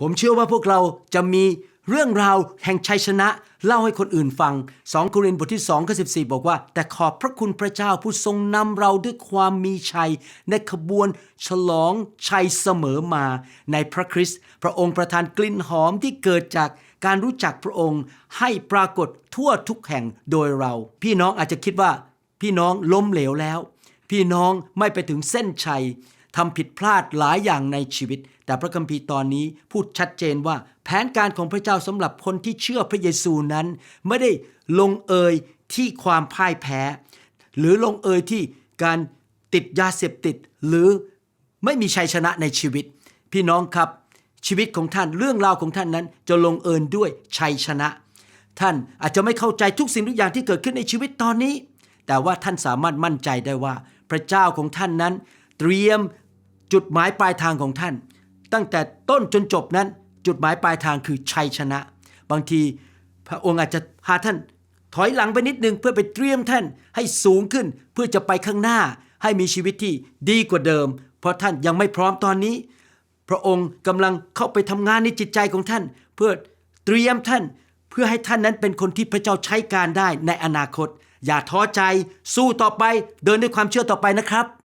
ผมเชื่อว่าพวกเราจะมีเรื่องราวแห่งชัยชนะ เล่าให้คนอื่นฟัง 2 โครินธ์บทที่2ข้อ14 บอกว่า แต่ขอบพระคุณพระเจ้าผู้ทรงนำเราด้วยความมีชัย ในขบวนฉลองชัยเสมอมา ในพระคริสต์พระองค์ประทานกลิ่นหอมที่เกิดจากการรู้จักพระองค์ให้ปรากฏทั่วทุกแห่งโดยเรา พี่น้องอาจจะคิดว่า พี่น้องล้มเหลวแล้ว พี่น้องไม่ไปถึงเส้นชัย ทำผิดพลาดหลายอย่างในชีวิต แต่พระคัมภีร์ตอนนี้พูดชัดเจนว่า แผนการของพระเจ้าสำหรับคนที่เชื่อพระเยซูนั้น ไม่ได้ลงเอยที่ความพ่ายแพ้ หรือลงเอยที่การติดยาเสพติด หรือไม่มีชัยชนะในชีวิต พี่น้องครับ ชีวิตของท่านเรื่องราวของท่านนั้นจะลงเอยด้วยชัยชนะ ท่านอาจจะไม่เข้าใจทุกสิ่งทุกอย่างที่เกิดขึ้นในชีวิตตอนนี้ แต่ว่าท่านสามารถมั่นใจได้ว่า พระเจ้าของท่านนั้น เตรียม จุดหมายปลายทางของท่าน ตั้งแต่ต้นจนจบนั้น จุดหมายปลายทางคือชัยชนะ บางทีพระองค์อาจจะพาท่านถอยหลังไปนิดนึงเพื่อไปเตรียมท่านให้สูงขึ้นเพื่อจะไปข้างหน้าให้มีชีวิตที่ดีกว่าเดิม เพราะท่านยังไม่พร้อมตอนนี้ พระองค์กำลังเข้าไปทำงานในจิตใจของท่าน เพื่อเตรียมท่านเพื่อให้ท่านนั้นเป็นคนที่พระเจ้าใช้การได้ในอนาคต อย่าท้อใจสู้ต่อไปเดินด้วยความเชื่อต่อไปนะครับ